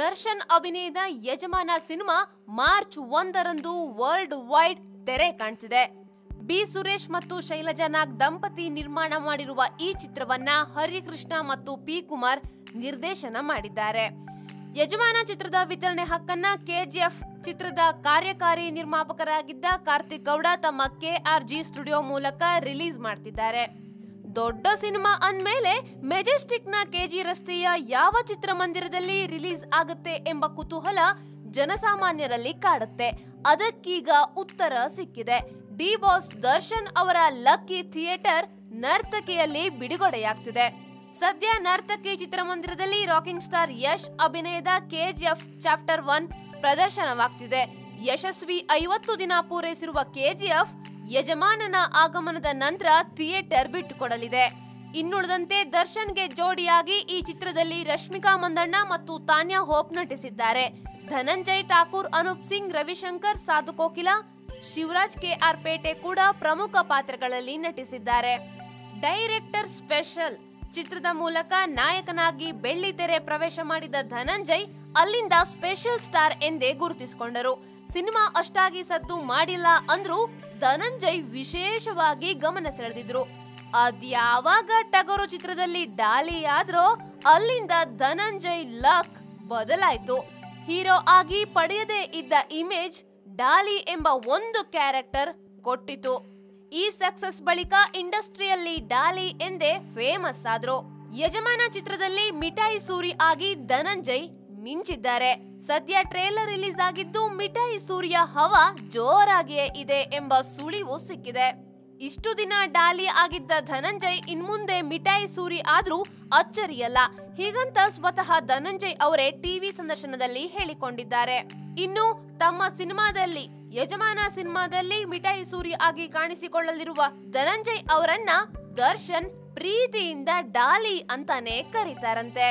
ದರ್ಶನ್ ಅಭಿನಯದ Yajamana cinema March ಒಂದರಂದು world wide ತೆರೆ ಕಾಣ್ತಿದೆ. ಬಿ ಸುರೇಶ್ ಮತ್ತು ಶೈಲಜಾ ನಾಗ್ ದಂಪತಿ ನಿರ್ಮಾಣ ಮಾಡಿರುವ ಈ ಚಿತ್ರವನ್ನ ಹರಿಕೃಷ್ಣ ಮತ್ತು ಪಿ ಕುಮಾರ್ ನಿರ್ದೇಶನ ಮಾಡಿದ್ದಾರೆ. ಯಜಮಾನ ಚಿತ್ರದ ವಿತರಣೆ ಹಕ್ಕನ್ನ ಕೆಜಿಎಫ್ ಚಿತ್ರದ ಕಾರ್ಯಕಾರಿ ನಿರ್ಮಾಪಕರಾಗಿದ್ದ ಕಾರ್ತಿಕ್ ಗೌಡ ತಮ್ಮ ಕೆಆರ್ಜಿ ಸ್ಟುಡಿಯೋ ಮೂಲಕ ರಿಲೀಸ್ ಮಾಡ್ತಿದ್ದಾರೆ. ದೊಡ್ಡ ಸಿನಿಮಾ ಅಂದ್ಮೇಲೆ ಮೆಜೆಸ್ಟಿಕ್ನ ಕೆಜಿ ರಸ್ತೆಯ ಯಾವ ಚಿತ್ರಮಂದಿರದಲ್ಲಿ ರಿಲೀಸ್ ಆಗುತ್ತೆ ಎಂಬ ಕುತೂಹಲ ಜನಸಾಮಾನ್ಯರಲ್ಲಿ ಕಾಡುತ್ತೆ. ಅದಕ್ಕೀಗ ಉತ್ತರ ಸಿಕ್ಕಿದೆ. ಡಿ ಬಾಸ್ ದರ್ಶನ್ ಅವರ ಲಕ್ಕಿ ಥಿಯೇಟರ್ ನರ್ತಕಿಯಲ್ಲಿ ಬಿಡುಗಡೆಯಾಗ್ತಿದೆ. ಸದ್ಯ ನರ್ತಕಿ ಚಿತ್ರಮಂದಿರದಲ್ಲಿ ರಾಕಿಂಗ್ ಸ್ಟಾರ್ ಯಶ್ ಅಭಿನಯದ ಕೆಜಿಎಫ್ ಚಾಪ್ಟರ್ ಒನ್ ಪ್ರದರ್ಶನವಾಗ್ತಿದೆ. ಯಶಸ್ವಿ ಐವತ್ತು ದಿನ ಪೂರೈಸಿರುವ ಕೆಜಿಎಫ್ ಯಜಮಾನನ ಆಗಮನದ ನಂತರ ಥಿಯೇಟರ್ ಬಿಟ್ಟುಕೊಡಲಿದೆ. ಇನ್ನುಳಿದಂತೆ ದರ್ಶನ್ಗೆ ಜೋಡಿಯಾಗಿ ಈ ಚಿತ್ರದಲ್ಲಿ ರಶ್ಮಿಕಾ ಮಂದಣ್ಣ ಮತ್ತು ತಾನ್ಯಾ ಹೋಪ್ ನಟಿಸಿದ್ದಾರೆ. ಧನಂಜಯ್ ಠಾಕೂರ್, ಅನೂಪ್ ಸಿಂಗ್, ರವಿಶಂಕರ್, ಸಾಧು ಕೋಕಿಲ, ಶಿವರಾಜ್ ಕೆ ಆರ್ ಪೇಟೆ ಕೂಡ ಪ್ರಮುಖ ಪಾತ್ರಗಳಲ್ಲಿ ನಟಿಸಿದ್ದಾರೆ. ಡೈರೆಕ್ಟರ್ ಸ್ಪೆಷಲ್ ಚಿತ್ರದ ಮೂಲಕ ನಾಯಕನಾಗಿ ಬೆಳ್ಳಿ ತೆರೆ ಪ್ರವೇಶ ಮಾಡಿದ ಧನಂಜಯ್ ಅಲ್ಲಿಂದ ಸ್ಪೆಷಲ್ ಸ್ಟಾರ್ ಎಂದೇ ಗುರುತಿಸಿಕೊಂಡರು. ಸಿನಿಮಾ ಅಷ್ಟಾಗಿ ಸದ್ದು ಮಾಡಿಲ್ಲ ಅಂದ್ರೂ ಧನಂಜಯ್ ವಿಶೇಷವಾಗಿ ಗಮನ ಸೆಳೆದಿದ್ರು. ಅದ್ಯಾವಾಗ ಟಗರು ಚಿತ್ರದಲ್ಲಿ ಡಾಲಿ ಆದ್ರೋ ಅಲ್ಲಿಂದ ಧನಂಜಯ್ ಲಕ್ ಬದಲಾಯ್ತು. ಹೀರೋ ಆಗಿ ಪಡೆಯದೇ ಇದ್ದ ಇಮೇಜ್ ಡಾಲಿ ಎಂಬ ಒಂದು ಕ್ಯಾರೆಕ್ಟರ್ ಕೊಟ್ಟಿತು. ಈ ಸಕ್ಸಸ್ ಬಳಿಕ ಇಂಡಸ್ಟ್ರಿಯಲ್ಲಿ ಡಾಲಿ ಎಂದೇ ಫೇಮಸ್ ಆದ್ರು. ಯಜಮಾನ ಚಿತ್ರದಲ್ಲಿ ಮಿಠಾಯಿ ಸೂರಿ ಆಗಿ ಧನಂಜಯ್ ಮಿಂಚಿದ್ದಾರೆ. ಸದ್ಯ ಟ್ರೇಲರ್ ರಿಲೀಸ್ ಆಗಿದ್ದು ಮಿಠಾಯಿ ಸೂರ್ಯ ಹವಾ ಜೋರಾಗಿಯೇ ಇದೆ ಎಂಬ ಸುಳಿವು ಸಿಕ್ಕಿದೆ. ಇಷ್ಟು ದಿನ ಡಾಲಿ ಆಗಿದ್ದ ಧನಂಜಯ್ ಇನ್ಮುಂದೆ ಮಿಠಾಯಿ ಸೂರಿ ಆದ್ರೂ ಅಚ್ಚರಿಯಲ್ಲ. ಹೀಗಂತ ಸ್ವತಃ ಧನಂಜಯ್ ಅವರೇ ಟಿವಿ ಸಂದರ್ಶನದಲ್ಲಿ ಹೇಳಿಕೊಂಡಿದ್ದಾರೆ. ಇನ್ನು ತಮ್ಮ ಸಿನಿಮಾದಲ್ಲಿ, ಯಜಮಾನ ಸಿನಿಮಾದಲ್ಲಿ ಮಿಠಾಯಿ ಸೂರಿ ಆಗಿ ಕಾಣಿಸಿಕೊಳ್ಳಲಿರುವ ಧನಂಜಯ್ ಅವರನ್ನ ದರ್ಶನ್ ಪ್ರೀತಿಯಿಂದ ಡಾಲಿ ಅಂತಾನೆ ಕರೀತಾರಂತೆ.